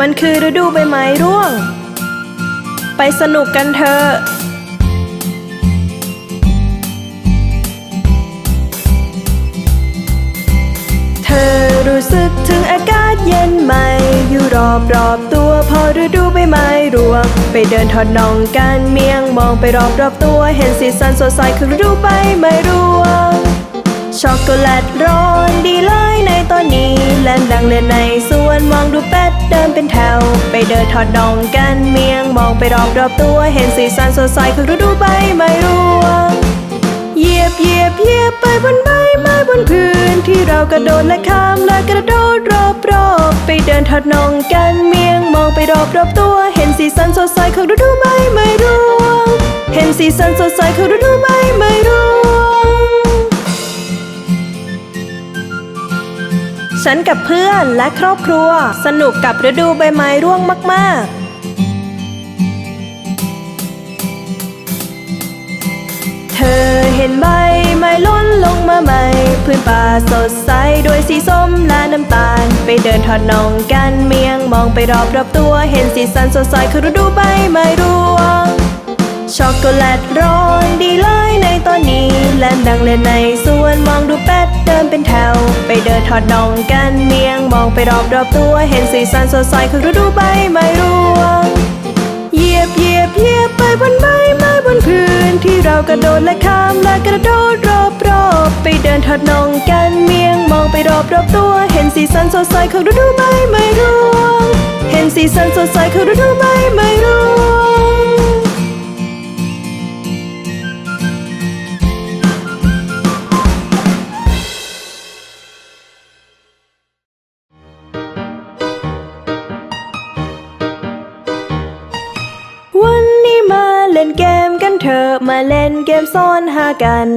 มันคือฤดูใบไม้ร่วง ไปสนุกกันเถอะเธอรู้สึกถึงอากาศเย็นใหม่อยู่รอบรอบตัวพอฤดูใบไม้ร่วง ไปเดินทอดน่องกันเมียงมองไปรอบรอบตัวเห็นสีสันสดใสคือฤดูใบไม้ร่วง ช็อกโกแลตร้อนดีเลย นดังเล่นในสวนมองดูเป็ดเดินเป็นแถว ไปเดินทอดนองกันเมียงมองไปรอบรอบตัวเห็นสีสันสดใสคือฤดูใบไม้ร่วงเหยียบเหยียบเหยียบไปบนใบไม้บนพื้น ที่เรากระโดดและข้ามและกระโดดรอบรอบไปเดินทอดนองกันเมียงมองไปรอบรอบตัวเห็นสีสันสดใสของฤดูใบไม้ร่วงเห็นสีสันสดใสของฤดูใบไม้ร่วง ฉันกับเพื่อนและครอบครัว สนุกกับฤดูใบไม้ร่วงมากๆเธอเห็นใบไม้ล้นลงมาใหม่พื้นป่าสดใสด้วยสีส้มและน้ำตาล ไปเดินทอดนองกันเมียงมองไปรอบรอบๆตัวเห็นสีสันสดใสคือฤดูใบไม้ร่วง ช็อกโกแลตร้อนดีเลยในตอนนี้เล่นดังเล่นในส วนมองดูเป็ดเดินเป็นแถว ไปเดินทอดน่องกันเมียงมองไปรอบรอบตัวเห็นสีสันสดใสคือฤดูใบไม้ร่วงเหยียบเหยียบเหยียบไปบนใบไม้บนพื้นที่เรากระโดดและข้ามและกระโดดรอบรอบๆไปเดินทอดน่องกันเมียงมองไปรอบรอบตัวเห็นสีสันสดใสของฤดูใบไม้ร่วง เห็นสีสันสดใสของฤดูใบไม้ร่วง มาเล่นเกมซ่อนหากัน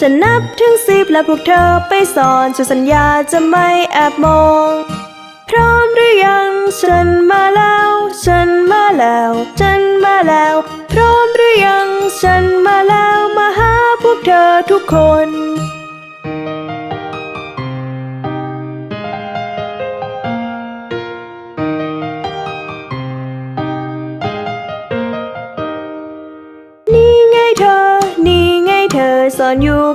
ฉันนับถึงสิบและพวกเธอไปสอนฉันสัญญาจะไม่แอบมอง พร้อมหรือยัง ฉันมาแล้ว ฉันมาแล้ว ฉันมาแล้ว พร้อมหรือยัง ฉันมาแล้วมาหาพวกเธอทุกคน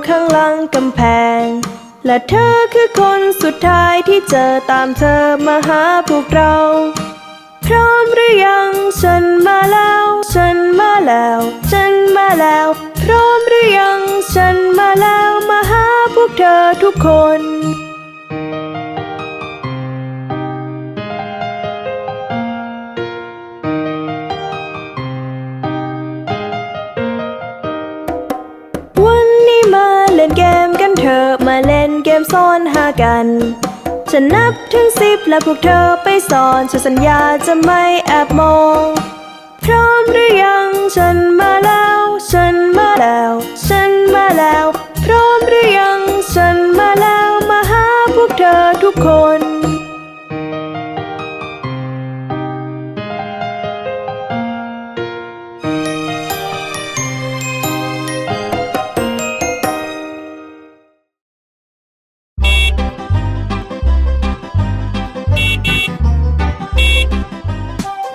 ข้างหลังกำแพง และเธอคือคนสุดท้ายที่เจอตามเธอมาหาพวกเรา พร้อมหรือยังฉันมาแล้ว ฉันมาแล้ว ฉันมาแล้ว พร้อมหรือยังฉันมาแล้วมาหาพวกเธอทุกคนวัน อนหากัน ฉันนับถึงสิบและพวกเธอไปสอนฉันสัญญาจะไม่แอบมอง พร้อมหรือยังฉันมาแล้ว ฉันมาแล้ว ฉันมาแล้ว พร้อมหรือยังฉันมาแล้วมาหาพวกเธอทุกคน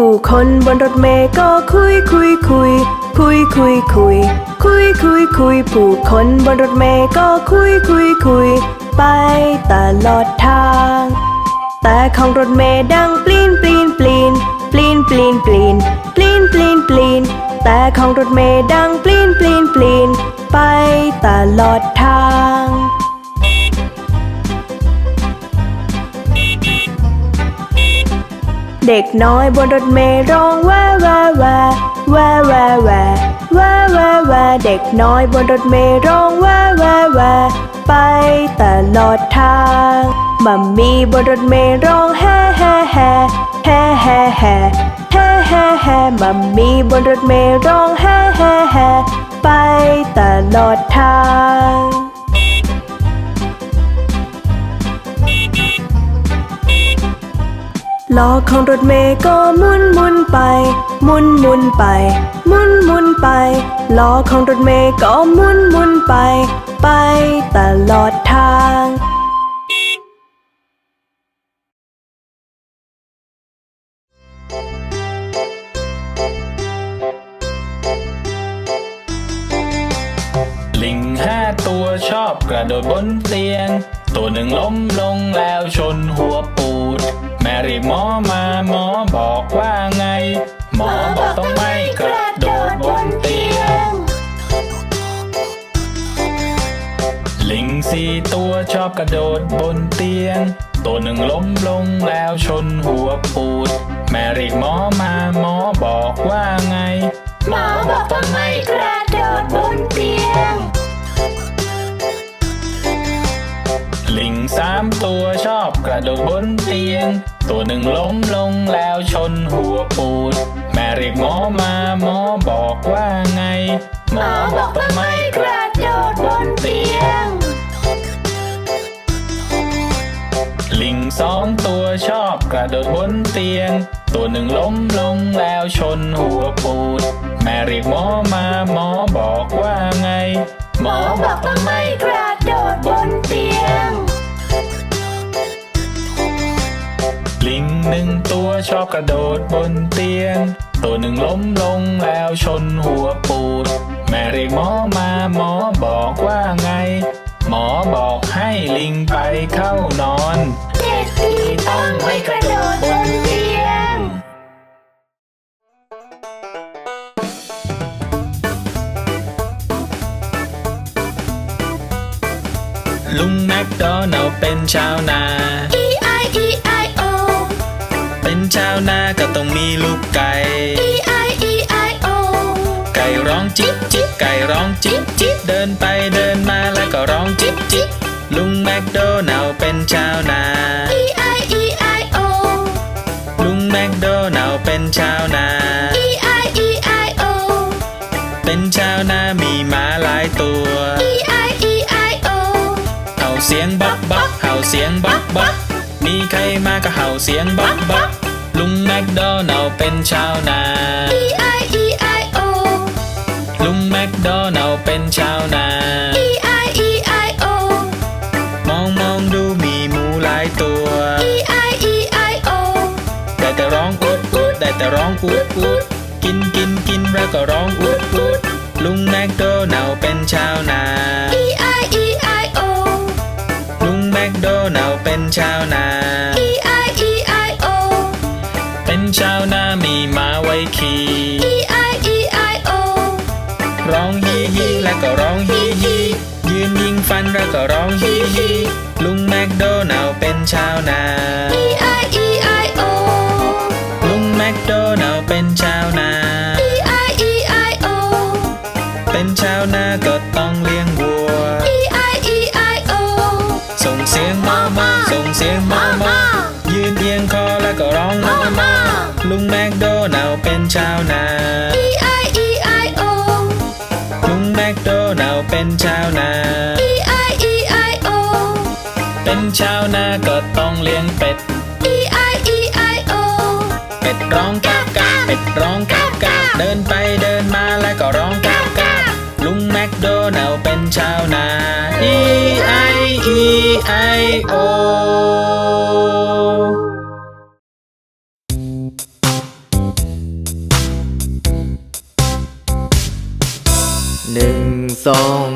ผู้คนบนรถเมล์ก็คุยคุยคุย คุยคุยคุย คุยคุยคุย ผู้คนบนรถเมล์ก็คุยคุยคุย ไปตลอดทาง แต่ของรถเมล์ดังปลีนปลีนปลีนปลีนปลีนปลีนปลีนปลีนปลีนแต่ของรถเมล์ดังปลีนปลีนปลีนไปตลอดทาง เด็กน้อยบนรถเมล์ร้องว่แว่แว่แว่แว่แว่แว่แว่แว่เด็กน้อยบนรถเมล์ร้องว่แว่แว่ไปตลอดทางมัมมี่บนรถเมล์ร้องแฮ่แฮ่แฮ่แฮ่แฮ่แฮ่แฮ่มัมมี่บนรถเมล์ร้องแฮ่แฮ่แฮ่ไปตลอดทาง ล้อของรถเมย์ก็มุนมุนไป มุนมุนไป มุนมุนไปล้อของรถเมย์ก็มุนมุนไป ไปตลอดทางลิงห้าตัวชอบกระโดดบนเตียง ตัวหนึ่งล้มลงแล้วชนหัว ด แม่รีหมอมาหมอบอกว่าไง หมอบอกต้องไม่กระโดดบนเตียง ลิงสี่ตัวชอบกระโดดบนเตียง ตัวหนึ่งล้มลงแล้วชนหัวปูด แม่รีหมอมาหมอบอกว่าไง หมอบอกต้องไม่กระโดดบน กระโดดบนเตียง ตัวหนึ่งล้มลงแล้วชนหัวปูด แม่เรียกหมอมาหมอบอกว่าไง หมอบอกต้องไม่กระโดดบนเตียง ลิงสองตัวชอบกระโดดบนเตียง ตัวหนึ่งล้มลงแล้วชนหัวปูด แม่เรียกหมอมาหมอบอกว่าไง หมอบอกต้องไม่กระ ชอบกระโดดบนเตียง ตัวหนึ่งล้มลงแล้วชนหัวปูด แม่เรียกหมอมาหมอบอกว่าไง หมอบอกให้ลิงไปเข้านอน เด็กดีต้องไม่กระโดดบนเตียง ลุงแมคโดนัลด์เป็นชาวนา E-I-E-I-O เป็น ชาวนาก็ต้องมีลูกไก่ E-I-E-I-O ไก่ร้องจิ๊บจิ๊บไก่ร้องจิ๊บจิ๊บเดินไปเดินมาแล้วก็ร้องจิ๊บจิ๊บลุงแมคโดนัลด์เป็นชาวนา E-I-E-I-O ลุงแมคโดนัลด์เป็นชาวนา E-I-E-I-O เป็นชาวนามีหมาหลายตัว E-I-E-I-O เห่าเสียงบักบักเห่าเสียงบักบักมีใครมาก็เห่าเสียงบักบัก ลุงแมคโดนัลด์เป็นชาวนา E-I-E-I-O ลุงแมคโดนัลด์เป็นชาวนา E-I-E-I-O มองมองดูมีหมูหลายตัว E-I-E-I-O ได้แต่ร้องอุดอุดได้แต่ร้องอุดอุดกินกินกินแล้วก็ร้องอุดอุดลุงแมคโดนัลด์เป็นชาวนา E-I-E-I-O ลุงแมคโดนัลด์เป็นชาวนา E-I-E-I-O เป็น ชาวนามีม้าไว้ขี่ E-I-E-I-O ร้องฮีฮีแล้วก็ร้องฮีฮียืนยิงฟันแล้วก็ร้องฮีฮีลุงแมคโดนัลด์เป็นชาวนา E-I-E-I-O เป็นชาวนาก็ต้องเลี้ยงเป็ด E-I-E-I-O เป็ดร้องกาบกาบเป็ดร้องกาบกาบเดินไปเดินมาแล้วก็ร้องกาบกาบลุงแมคโดนัลด์เป็นชาวนา E I E I O หนึ่งสองผูก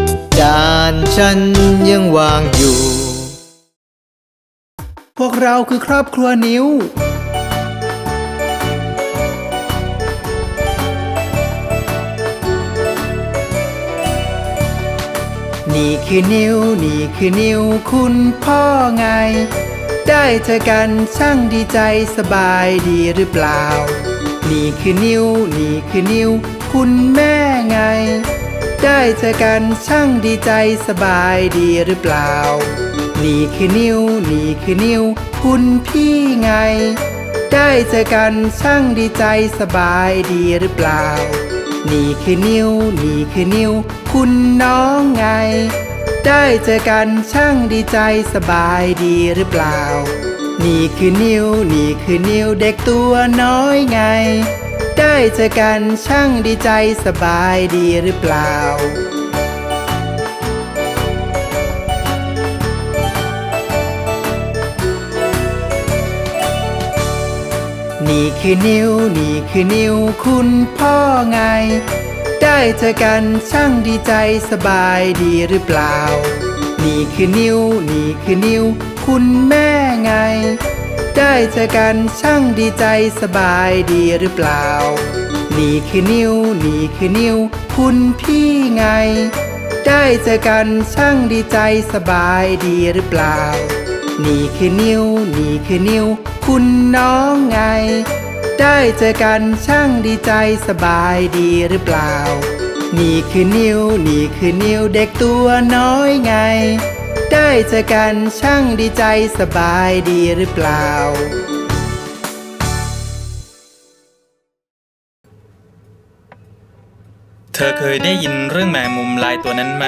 จานฉันยังวางอยู่ พวกเราคือครอบครัวนิ้ว นี่คือนิ้ว นี่คือนิ้ว คุณพ่อไง ได้เจอกันช่างดีใจสบายดีหรือเปล่า นี่คือนิ้ว นี่คือนิ้ว คุณแม่ไง ได้เจอกันช่างดีใจสบายดีหรือเปล่า นี่คือนิ้ว นี่คือนิ้ว คุณพี่ไง ได้เจอกันช่างดีใจสบายดีหรือเปล่า นี่คือนิ้ว นี่คือนิ้ว คุณน้องไง ได้เจอกันช่างดีใจสบายดีหรือเปล่า นี่คือนิ้ว นี่คือนิ้วเด็กตัวน้อยไง ได้เจอกันช่างดีใจสบายดีหรือเปล่า นี่คือนิ้ว นี่คือนิ้วคุณพ่อไง ได้เจอกันช่างดีใจสบายดีหรือเปล่า นี่คือนิ้ว นี่คือนิ้ว คุณแม่ ได้เจอกันช่างดีใจสบายดีหรือเปล่า นี่คือนิ้ว นี่คือนิ้ว คุณพี่ไง ได้เจอกันช่างดีใจสบายดีหรือเปล่า นี่คือนิ้ว นี่คือนิ้ว คุณน้องไง ได้เจอกันช่างดีใจสบายดีหรือเปล่า นี่คือนิ้ว นี่คือนิ้วเด็กตัวน้อยไง ได้เจอกันช่างดีใจสบายดีหรือเปล่า เธอเคยได้ยินเรื่องแมงมุมลายตัวนั้นไหม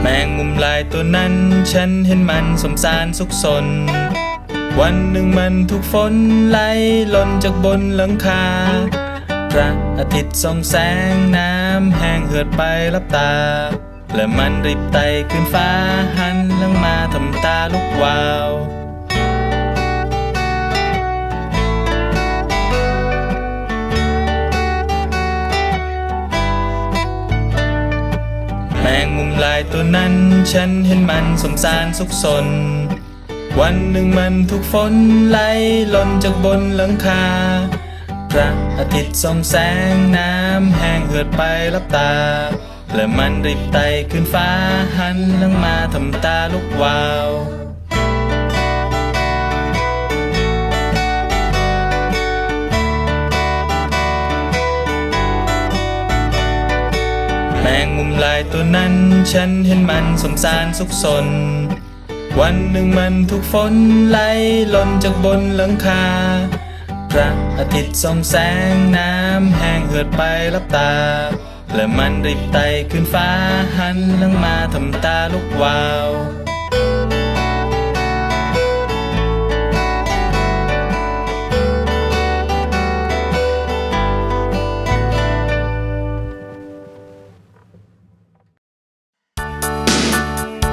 แมงมุมลายตัวนั้น ฉันเห็นมันสมสารสุขสน วันหนึ่งมันถูกฝนไหลหล่นจากบนหลังคา พระอาทิตย์ส่องแสงน้ำแห้งเหือดไปลับตา และมันรีบไต่ขึ้นฟ้าหันลังมาทำตาลุกวาวแมงมุมลายตัวนั้น ฉันเห็นมันสงสารสุขสน วันหนึ่งมันถูกฝนไหลหล่นจากบนหลังคา พระอาทิตย์ส่องแสงน้ำแห้งเหือดไปลับตา และมันรีบไต่ขึ้นฟ้าหันหลังมาทำตาลุกวาวแมงมุมลายตัวนั้น ฉันเห็นมันสงสารสุขสน วันหนึ่งมันถูกฝนไหลหล่นจากบนหลังคา พระอาทิตย์ส่องแสงน้ำแห้งเหือดไปลับตา และมันรีบไต่ขึ้นฟ้าหันลังมาทำตาลุกวาว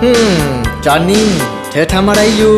ฮึมจอนนี่ เธอทำอะไรอยู่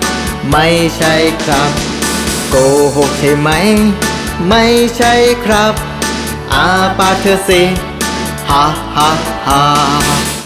ไม่ใช่ครับ โกหกใช่ไหม ไม่ใช่ครับ อาปาเธอสิฮ่าฮ่าฮ่า